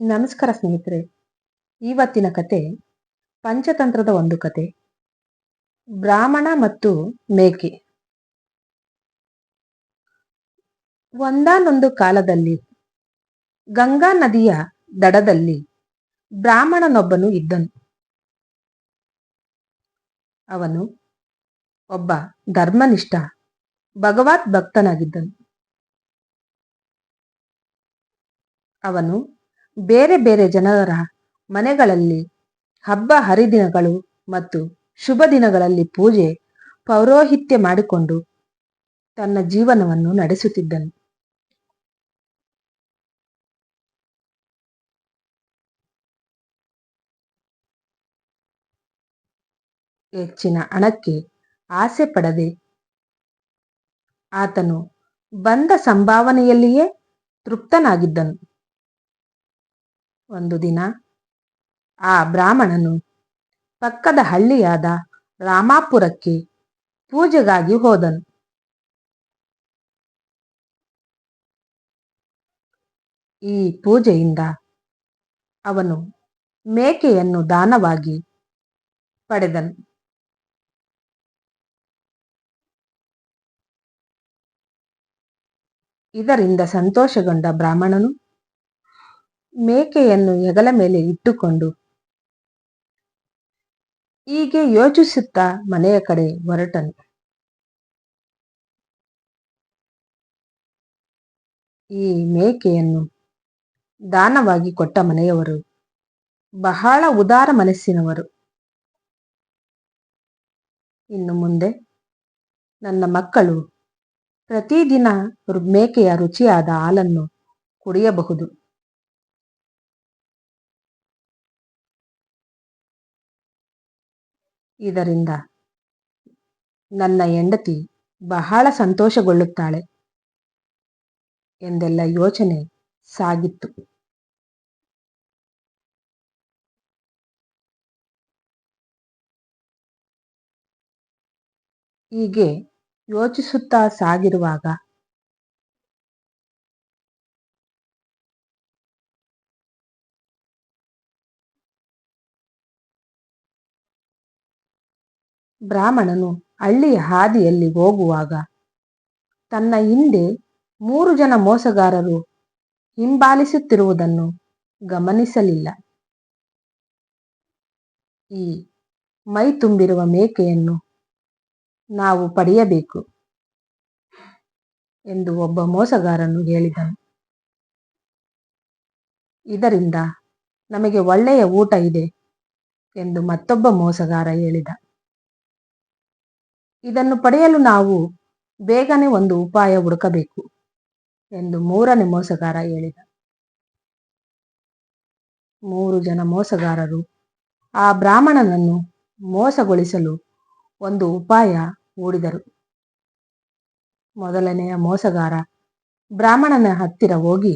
ನಮಸ್ಕಾರ ಸ್ನೇಹಿತರೆ, ಇವತ್ತಿನ ಕತೆ ಪಂಚತಂತ್ರದ ಒಂದು ಕತೆ. ಬ್ರಾಹ್ಮಣ ಮತ್ತು ಮೇಕೆ. ಒಂದಾನೊಂದು ಕಾಲದಲ್ಲಿ ಗಂಗಾ ನದಿಯ ದಡದಲ್ಲಿ ಬ್ರಾಹ್ಮಣನೊಬ್ಬನು ಇದ್ದನು. ಅವನು ಒಬ್ಬ ಧರ್ಮನಿಷ್ಠ ಭಗವತ್ ಭಕ್ತನಾಗಿದ್ದನು ಅವನು ಬೇರೆ ಬೇರೆ ಜನರ ಮನೆಗಳಲ್ಲಿ ಹಬ್ಬ ಹರಿದಿನಗಳು ಮತ್ತು ಶುಭ ದಿನಗಳಲ್ಲಿ ಪೂಜೆ, ಪೌರೋಹಿತ್ಯ ಮಾಡಿಕೊಂಡು ತನ್ನ ಜೀವನವನ್ನು ನಡೆಸುತ್ತಿದ್ದನು. ಹೆಚ್ಚಿನ ಹಣಕ್ಕೆ ಆಸೆ ಪಡದೆ ಆತನು ಬಂದ ಸಂಭಾವನೆಯಲ್ಲಿಯೇ ತೃಪ್ತನಾಗಿದ್ದನು. ಒಂದು ದಿನ. ಆ ಬ್ರಾಹ್ಮಣನು ಪಕ್ಕದ ಹಳ್ಳಿಯಾದ ರಾಮಾಪುರಕ್ಕೆ ಪೂಜೆಗಾಗಿ ಹೋದನು. ಈ ಪೂಜೆಯಿಂದ ಅವನು ಮೇಕೆಯನ್ನು ದಾನವಾಗಿ ಪಡೆದನು. ಇದರಿಂದ ಸಂತೋಷಗೊಂಡ ಬ್ರಾಹ್ಮಣನು ಮೇಕೆಯನ್ನು ಹೆಗಲ ಮೇಲೆ ಇಟ್ಟುಕೊಂಡು ಹೀಗೆ ಯೋಚಿಸುತ್ತಾ ಮನೆಯ ಕಡೆ ಹೊರಟನು. ಈ ಮೇಕೆಯನ್ನು ದಾನವಾಗಿ ಕೊಟ್ಟ ಮನೆಯವರು ಬಹಳ ಉದಾರ ಮನಸ್ಸಿನವರು. ಇನ್ನು ಮುಂದೆ ನನ್ನ ಮಕ್ಕಳು ಪ್ರತಿದಿನ ಮೇಕೆಯ ರುಚಿಯಾದ ಹಾಲನ್ನು ಕುಡಿಯಬಹುದು. ಇದರಿಂದ ನನ್ನ ಹೆಂಡತಿ ಬಹಳ ಸಂತೋಷಗೊಳ್ಳುತ್ತಾಳೆ ಎಂದೆಲ್ಲ ಯೋಚನೆ ಸಾಗಿತ್ತು. ಹೀಗೆ ಯೋಚಿಸುತ್ತಾ ಸಾಗಿರುವಾಗ ಬ್ರಾಹ್ಮಣನು ಹಳ್ಳಿಯ ಹಾದಿಯಲ್ಲಿ ಹೋಗುವಾಗ ತನ್ನ ಹಿಂದೆ ಮೂರು ಜನ ಮೋಸಗಾರರು ಹಿಂಬಾಲಿಸುತ್ತಿರುವುದನ್ನು ಗಮನಿಸಲಿಲ್ಲ. ಈ ಮೈ ತುಂಬಿರುವ ಮೇಕೆಯನ್ನು ನಾವು ಪಡೆಯಬೇಕು ಎಂದು ಒಬ್ಬ ಮೋಸಗಾರನು ಹೇಳಿದನು. ಇದರಿಂದ ನಮಗೆ ಒಳ್ಳೆಯ ಊಟ ಇದೆ ಎಂದು ಮತ್ತೊಬ್ಬ ಮೋಸಗಾರ ಹೇಳಿದ. ಇದನ್ನು ಪಡೆಯಲು ನಾವು ಬೇಗನೆ ಒಂದು ಉಪಾಯ ಹುಡುಕಬೇಕು ಎಂದು ಮೂರನೇ ಮೋಸಗಾರ ಹೇಳಿದ. ಮೂರು ಜನ ಮೋಸಗಾರರು ಆ ಬ್ರಾಹ್ಮಣನನ್ನು ಮೋಸಗೊಳಿಸಲು ಒಂದು ಉಪಾಯ ಹೂಡಿದರು. ಮೊದಲನೆಯ ಮೋಸಗಾರ ಬ್ರಾಹ್ಮಣನ ಹತ್ತಿರ ಹೋಗಿ,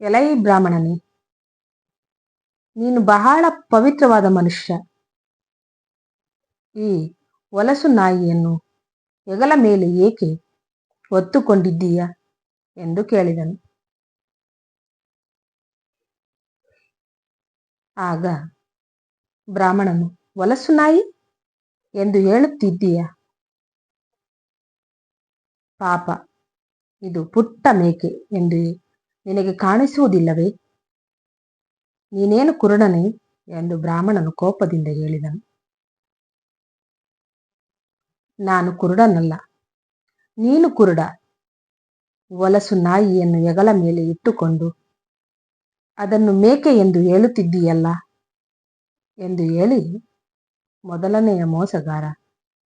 ಎಲೈ ಬ್ರಾಹ್ಮಣನೇ, ನೀನು ಬಹಳ ಪವಿತ್ರವಾದ ಮನುಷ್ಯ. ಈ ಹೊಲಸು ನಾಯಿಯನ್ನು ಹೆಗಲ ಮೇಲೆ ಏಕೆ ಹೊತ್ತುಕೊಂಡಿದ್ದೀಯ? ಎಂದು ಕೇಳಿದನು. ಆಗ ಬ್ರಾಹ್ಮಣನು, ಹೊಲಸು ನಾಯಿ ಎಂದು ಹೇಳುತ್ತಿದ್ದೀಯ? ಪಾಪ, ಇದು ಪುಟ್ಟ ಮೇಕೆ ಎಂದು ನಿನಗೆ ಕಾಣಿಸುವುದಿಲ್ಲವೇ? ನೀನೇನು ಕುರುಡನೆ? ಎಂದು ಬ್ರಾಹ್ಮಣನು ಕೋಪದಿಂದ ಹೇಳಿದನು. ನಾನು ಕುರುಡನಲ್ಲ. ನೀನು ಕುರುಡ. ಒಲಸು ನಾಯಿಯನ್ನು ಹೆಗಲ ಮೇಲೆ ಇಟ್ಟುಕೊಂಡು, ಅದನ್ನು ಮೇಕೆ ಎಂದು ಹೇಳುತ್ತಿದ್ದೀಯಲ್ಲ? ಎಂದು ಹೇಳಿ, ಮೊದಲನೆಯ ಮೋಸಗಾರ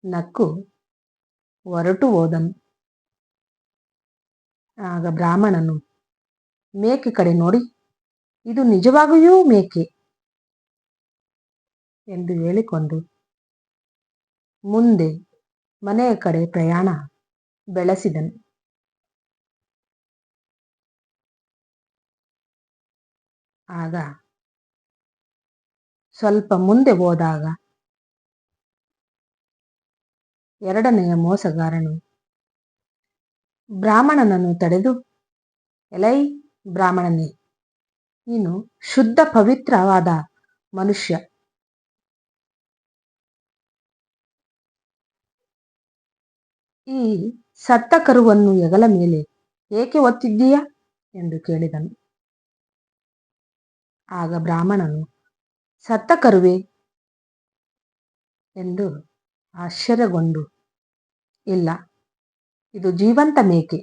ನಕ್ಕು ಹೊರಟು ಹೋದನು. ಆಗ ಬ್ರಾಹ್ಮಣನು, ಮೇಕೆ ಕಡೆ ನೋಡಿ, ಇದು ನಿಜವಾಗಿಯೂ ಮೇಕೆ? ಎಂದು ಹೇಳಿಕೊಂಡು, ಮುಂದೆ ಮನೆಯ ಕಡೆ ಪ್ರಯಾಣ ಬೆಳೆಸಿದನು. ಆಗ ಸ್ವಲ್ಪ ಮುಂದೆ ಹೋದಾಗ ಎರಡನೆಯ ಮೋಸಗಾರನು ಬ್ರಾಹ್ಮಣನನ್ನು ತಡೆದು, ಎಲೈ ಬ್ರಾಹ್ಮಣನೇ, ನೀನು ಶುದ್ಧ ಪವಿತ್ರವಾದ ಮನುಷ್ಯ. ಈ ಸತ್ತ ಕರುವನ್ನು ಹೆಗಲ ಮೇಲೆ ಏಕೆ ಒತ್ತಿದ್ದೀಯಾ? ಎಂದು ಕೇಳಿದನು. ಆಗ ಬ್ರಾಹ್ಮಣನು ಸತ್ತ ಕರುವೆ ಎಂದು ಆಶ್ಚರ್ಯಗೊಂಡು, ಇಲ್ಲ, ಇದು ಜೀವಂತ ಮೇಕೆ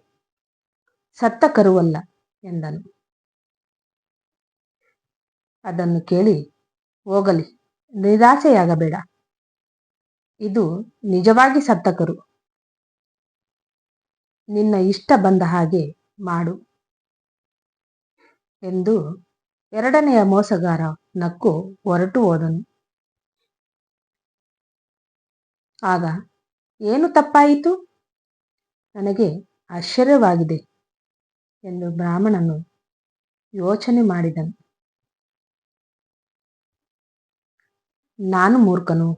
ಸತ್ತ ಕರುವಲ್ಲ ಎಂದನು. ಅದನ್ನು ಕೇಳಿ, ಹೋಗಲಿ ನಿರಾಸೆಯಾಗಬೇಡ ಇದು ನಿಜವಾಗಿ ಸತ್ತ ಕರು ನಿನ್ನ ಇಷ್ಟ ಬಂದ ಹಾಗೆ ಮಾಡು ಎಂದು ಎರಡನೆಯ ಮೋಸಗಾರ ನಕ್ಕು ಹೊರಟು ಹೋದನು. ಆಗ, ಏನು ತಪ್ಪಾಯಿತು? ನನಗೆ ಆಶ್ಚರ್ಯವಾಗಿದೆ ಎಂದು ಬ್ರಾಹ್ಮಣನು ಯೋಚನೆ ಮಾಡಿದನು. ನಾನು ಮೂರ್ಖನು?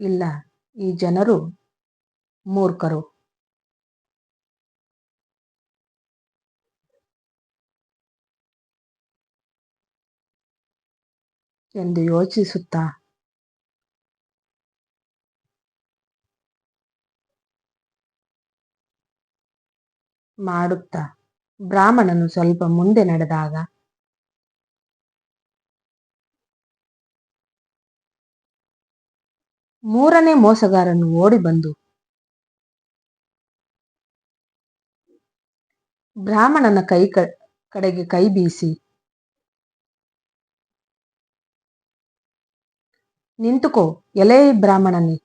ಇಲ್ಲ, ಈ ಜನರು ಮೂರ್ಖರು. ಎಂದು ಯೋಚಿಸುತ್ತಾ. ಮಾಡುತ್ತಾ. ಬ್ರಾಹ್ಮಣನು ಸ್ವಲ್ಪ ಮುಂದೆ ನಡೆದಾಗ. ಮೂರನೇ ಮೋಸಗಾರನು ಓಡಿ ಬಂದು. ಬ್ರಾಹ್ಮಣನ ಕೈ ಕಡೆಗೆ ಕೈ ಬೀಸಿ. ನಿಂತುಕೋ, ಎಲೆ ಬ್ರಾಹ್ಮಣನಿ.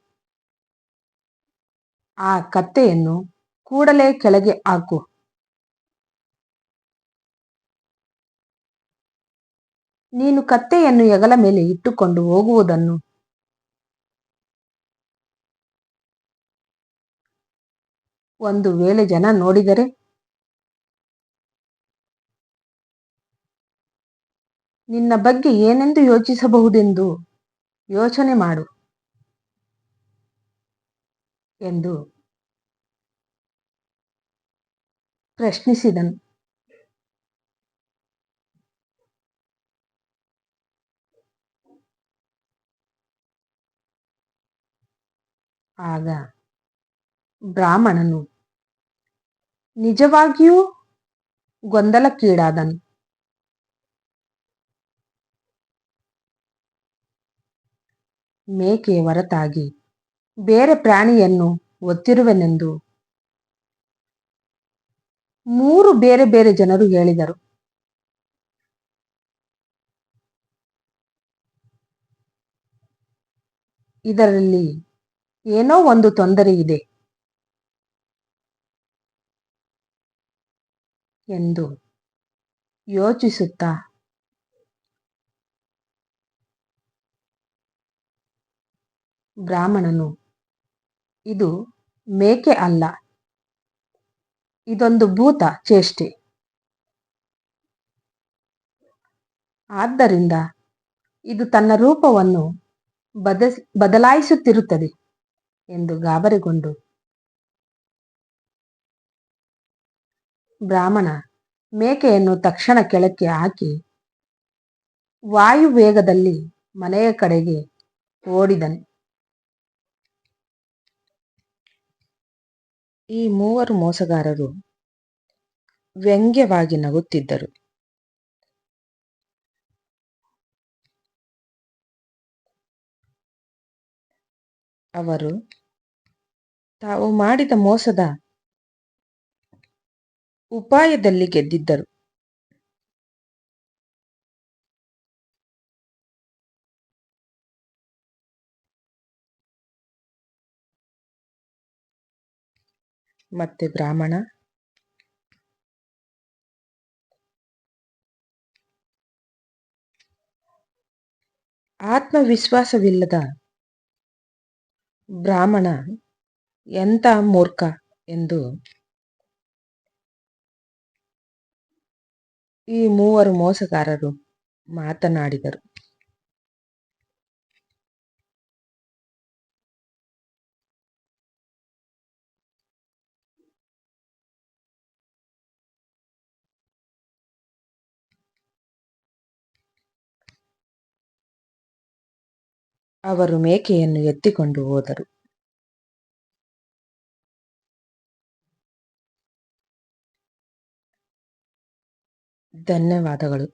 ಆ ಕತ್ತೆಯನ್ನು ಕೂಡಲೇ ಕೆಳಗೆ ಹಾಕು. ನೀನು ಕತ್ತೆಯನ್ನು ಹೆಗಲ ಮೇಲೆ ಇಟ್ಟುಕೊಂಡು ಹೋಗುವುದನ್ನು. ಒಂದು ವೇಳೆ ಜನ ನೋಡಿದರೆ, ನಿನ್ನ ಬಗ್ಗೆ ಏನೆಂದು ಯೋಚಿಸಬಹುದೆಂದು. ಯೋಚನೆ ಮಾಡು ಎಂದು ಪ್ರಶ್ನಿಸಿದನು. ಆಗ ಬ್ರಾಹ್ಮಣನು ನಿಜವಾಗಿಯೂ ಗೊಂದಲಕ್ಕೀಡಾದನು. ಮೇಕೆಯ ಹೊರತಾಗಿ, ಬೇರೆ ಪ್ರಾಣಿಯನ್ನು ಒತ್ತಿರುವೆನೆಂದು ಮೂರು ಬೇರೆ ಬೇರೆ ಜನರು ಹೇಳಿದರು. ಇದರಲ್ಲಿ ಏನೋ ಒಂದು ತೊಂದರೆ ಇದೆ ಎಂದು ಯೋಚಿಸುತ್ತಾ ಬ್ರಾಹ್ಮಣನು, ಇದು ಮೇಕೆ ಅಲ್ಲ, ಇದೊಂದು ಭೂತ ಚೇಷ್ಟೆ. ಆದ್ದರಿಂದ ಇದು ತನ್ನ ರೂಪವನ್ನು ಬದ ಬದಲಾಯಿಸುತ್ತಿರುತ್ತದೆ ಎಂದು ಗಾಬರಿಗೊಂಡು, ಬ್ರಾಹ್ಮಣ ಮೇಕೆಯನ್ನು ತಕ್ಷಣ ಕೆಳಕ್ಕೆ ಹಾಕಿ ವಾಯುವೇಗದಲ್ಲಿ ಮನೆಯ ಕಡೆಗೆ ಓಡಿದನು. ಈ ಮೂವರು ಮೋಸಗಾರರು ವ್ಯಂಗ್ಯವಾಗಿ ನಗುತ್ತಿದ್ದರು. ಅವರು ತಾವು ಮಾಡಿದ ಮೋಸದ ಉಪಾಯದಲ್ಲಿ ಗೆದ್ದಿದ್ದರು. ಮತ್ತೆ ಬ್ರಾಹ್ಮಣ. ಆತ್ಮವಿಶ್ವಾಸವಿಲ್ಲದ ಬ್ರಾಹ್ಮಣ ಎಂತ ಮೂರ್ಖ ಎಂದು ಈ ಮೂವರು ಮೋಸಗಾರರು ಮಾತನಾಡಿದರು. ಅವರು ಮೇಕೆಯನ್ನು ಎತ್ತಿಕೊಂಡು ಹೋದರು. ಧನ್ಯವಾದಗಳು.